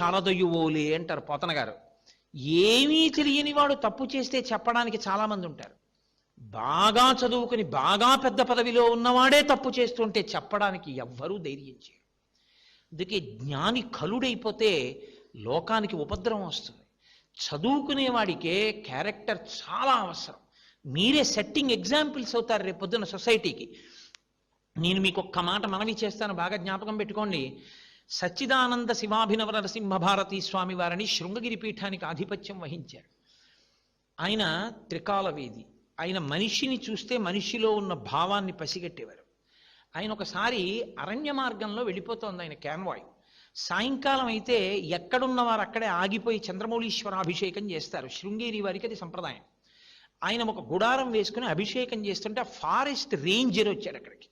శారదయువోలే అంటారు పోతన గారు. ఏమీ తెలియని వాడు తప్పు చేస్తే చెప్పడానికి చాలామంది ఉంటారు. బాగా చదువుకుని బాగా పెద్ద పదవిలో ఉన్నవాడే తప్పు చేస్తుంటే చెప్పడానికి ఎవ్వరూ ధైర్యం చేయరు. అందుకే జ్ఞాని కలుడైపోతే లోకానికి ఉపద్రవం వస్తుంది. చదువుకునేవాడికే క్యారెక్టర్ చాలా అవసరం. మీరే సెట్టింగ్ ఎగ్జాంపుల్స్ అవుతారు రేపు పొద్దున్న సొసైటీకి. నేను మీకు ఒక్క మాట మనవి చేస్తాను బాగా జ్ఞాపకం పెట్టుకోండి. సచ్చిదానంద శివాభినవ నరసింహ భారతీ స్వామి వారిని శృంగగిరి పీఠానికి ఆధిపత్యం వహించారు ఆయన త్రికాలవేది. ఆయన మనిషిని చూస్తే మనిషిలో ఉన్న భావాన్ని పసిగట్టేవారు. ఆయన ఒకసారి అరణ్య మార్గంలో వెళ్ళిపోతోంది ఆయన క్యాన్వాయ్. సాయంకాలం అయితే ఎక్కడున్న వారు అక్కడే ఆగిపోయి చంద్రమౌళీశ్వర అభిషేకం చేస్తారు. శృంగేరి వారికి అది సంప్రదాయం. ఆయన ఒక గుడారం వేసుకుని అభిషేకం చేస్తుంటే ఫారెస్ట్ రేంజర్ వచ్చాడు అక్కడికి.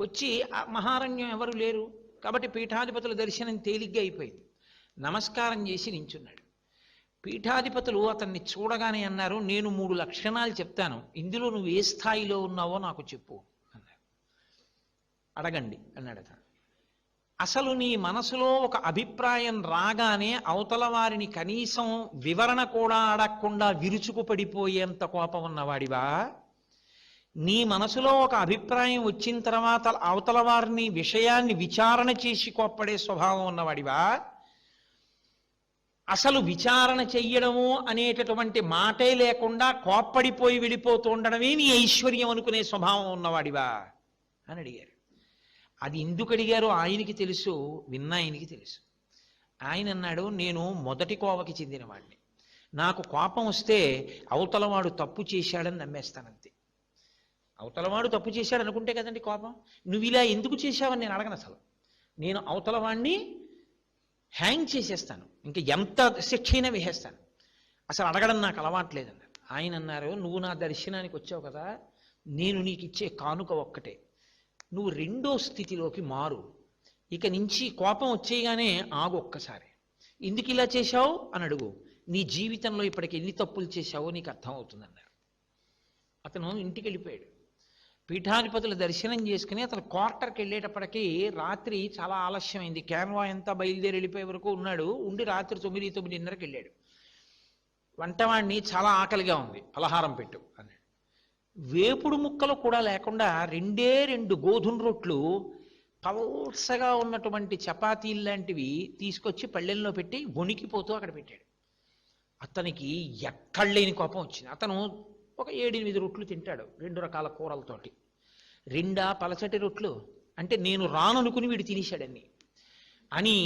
వచ్చి మహారణ్యం ఎవరు లేరు? కాబట్టి పీఠాధిపతుల దర్శనం తేలిగ్గా అయిపోయింది. నమస్కారం చేసి నించున్నాడు. పీఠాధిపతులు అతన్ని చూడగానే అన్నారు నేను మూడు లక్షణాలు చెప్తాను. ఇందులో నువ్వు ఏ స్థాయిలో ఉన్నావో నాకు చెప్పు అన్నారు. అడగండి అన్నాడు అతను. అసలు నీ మనసులో ఒక అభిప్రాయం రాగానే అవతల వారిని కనీసం వివరణ కూడా అడగకుండా విరుచుకు పడిపోయేంత కోపం ఉన్నవాడివా? నీ మనసులో ఒక అభిప్రాయం వచ్చిన తర్వాత అవతల వారిని విషయాన్ని విచారణ చేసి కోప్పడే స్వభావం ఉన్నవాడివా? అసలు విచారణ చెయ్యడము అనేటటువంటి మాటే లేకుండా కోప్పడిపోయి వెళ్ళిపోతూ ఉండడమే నీ ఐశ్వర్యం అనుకునే స్వభావం ఉన్నవాడివా? అని అడిగారు. అది ఎందుకు అడిగారో ఆయనకి తెలుసు విన్న ఆయనకి తెలుసు. ఆయన అన్నాడు నేను మొదటి కోవకి చెందినవాడిని. నాకు కోపం వస్తే అవతలవాడు తప్పు చేశాడని నమ్మేస్తానంతే. అవతలవాడు తప్పు చేశాడు అనుకుంటే కదండి కోపం? నువ్వు ఇలా ఎందుకు చేశావని నేను అడగను అసలు. నేను అవతలవాడిని హ్యాంగ్ చేసేస్తాను. ఇంకా ఎంత శిక్ష అయినా వేసేస్తాను. అసలు అడగడం నాకు అలవాట్లేదన్నారు ఆయన అన్నారు నువ్వు నా దర్శనానికి వచ్చావు కదా నేను నీకు ఇచ్చే కానుక ఒక్కటే. నువ్వు రెండో స్థితిలోకి మారు. ఇక నుంచి కోపం వచ్చేయగానే ఆగు ఒక్కసారి. ఎందుకు ఇలా చేశావు? అని అడుగు. నీ జీవితంలో ఇప్పటికి ఎన్ని తప్పులు చేశావో నీకు అర్థమవుతుందన్నారు. అతను ఇంటికి వెళ్ళిపోయాడు. పీఠాధిపతులు దర్శనం చేసుకుని అతను క్వార్టర్కి వెళ్ళేటప్పటికీ రాత్రి చాలా ఆలస్యమైంది. క్యాన్వా అంతా బయలుదేరి వెళ్ళిపోయే వరకు ఉన్నాడు. ఉండి రాత్రి తొమ్మిది తొమ్మిదిన్నరకి వెళ్ళాడు. వంటవాణ్ణి చాలా ఆకలిగా ఉంది. పలహారం పెట్టు అన్నాడు. వేపుడు ముక్కలు కూడా లేకుండా రెండే రెండు గోధుమ రొట్లు పల్సగా ఉన్నటువంటి చపాతీలు లాంటివి తీసుకొచ్చి పళ్ళెల్లో పెట్టి వణికిపోతూ అక్కడ పెట్టాడు. అతనికి ఎక్కడలేని కోపం వచ్చింది. అతను ఒక ఏడెనిమిది రొట్లు తింటాడు రెండు రకాల కూరలతోటి. రెండా పలచటి రొట్లు? అంటే నేను రాననుకుని వీడు తినేశాడని అని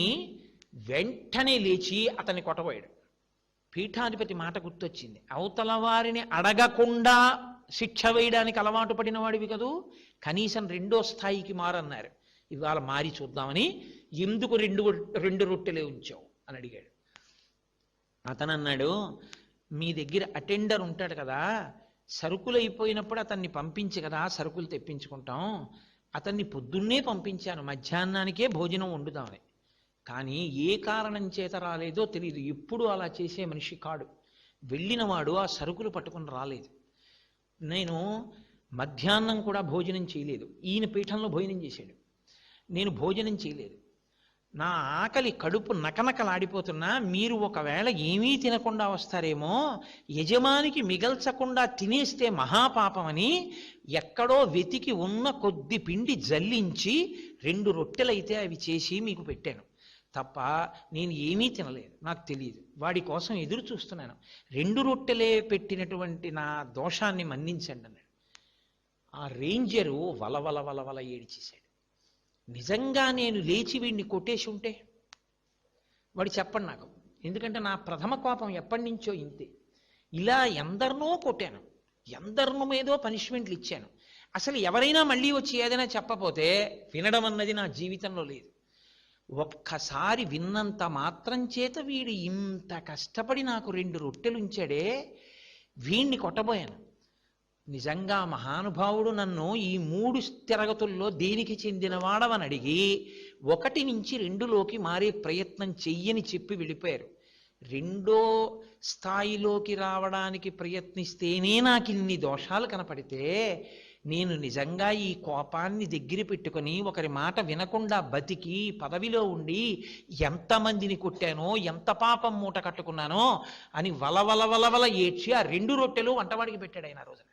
వెంటనే లేచి అతన్ని కొట్టబోయాడు. పీఠాధిపతి మాట గుర్తొచ్చింది. అవతల వారిని అడగకుండా శిక్ష వేయడానికి అలవాటు పడిన వాడివి కదూ? కనీసం రెండో స్థాయికి మారన్నారు. ఇవాళ మారి చూద్దామని ఎందుకు రెండు రెండు రొట్టెలే ఉంచావు? అని అడిగాడు. అతను అన్నాడు మీ దగ్గర అటెండర్ ఉంటాడు కదా సరుకులు అయిపోయినప్పుడు అతన్ని పంపించి కదా సరుకులు తెప్పించుకుంటాం. అతన్ని పొద్దున్నే పంపించాను మధ్యాహ్నానికే భోజనం వండుదామని కానీ ఏ కారణం చేత రాలేదో తెలియదు ఎప్పుడు అలా చేసే మనిషి కాడు. వెళ్ళినవాడు ఆ సరుకులు పట్టుకుని రాలేదు. నేను మధ్యాహ్నం కూడా భోజనం చేయలేదు. ఈయన పీఠంలో భోజనం చేశాడు. నేను భోజనం చేయలేదు. నా ఆకలి కడుపు నకనకలాడిపోతున్నా మీరు ఒకవేళ ఏమీ తినకుండా వస్తారేమో యజమానికి మిగల్చకుండా తినేస్తే మహాపాపమని ఎక్కడో వెతికి ఉన్న కొద్ది పిండి జల్లించి రెండు రొట్టెలైతే అవి చేసి మీకు పెట్టాను. తప్ప నేను ఏమీ తినలేదు. నాకు తెలియదు వాడి కోసం ఎదురు చూస్తున్నాను. రెండు రొట్టెలే పెట్టినటువంటి నా దోషాన్ని మన్నించండి అన్నాడు. ఆ రేంజరు వలవల వలవల ఏడిచేశాడు. నిజంగా నేను లేచి వీడిని కొట్టేసి ఉంటే వాడు చెప్పండి నాకు. ఎందుకంటే నా ప్రథమ కోపం ఎప్పటి నుంచో ఇంతే. ఇలా ఎందరినో కొట్టాను. ఎందరినో మీదో పనిష్మెంట్లు ఇచ్చాను. అసలు ఎవరైనా మళ్ళీ వచ్చి ఏదైనా చెప్పపోతే వినడం అన్నది నా జీవితంలో లేదు. ఒక్కసారి విన్నంత మాత్రం చేత వీడు ఇంత కష్టపడి నాకు రెండు రొట్టెలు ఉంచాడే వీణ్ణి కొట్టబోయాను. నిజంగా మహానుభావుడు నన్ను ఈ మూడు తిరగతుల్లో దేనికి చెందినవాడవని అడిగి ఒకటి నుంచి రెండులోకి మారే ప్రయత్నం చెయ్యని చెప్పి వెళ్ళిపోయారు. రెండో స్థాయిలోకి రావడానికి ప్రయత్నిస్తేనే నాకు ఇన్ని దోషాలు కనపడితే నేను నిజంగా ఈ కోపాన్ని దగ్గర పెట్టుకొని ఒకరి మాట వినకుండా బతికి పదవిలో ఉండి ఎంతమందిని కొట్టానో ఎంత పాపం మూట కట్టుకున్నానో అని వలవల వలవల ఏడ్చి ఆ రెండు రొట్టెలు వంటవాడికి పెట్టాడు ఆయన రోజున.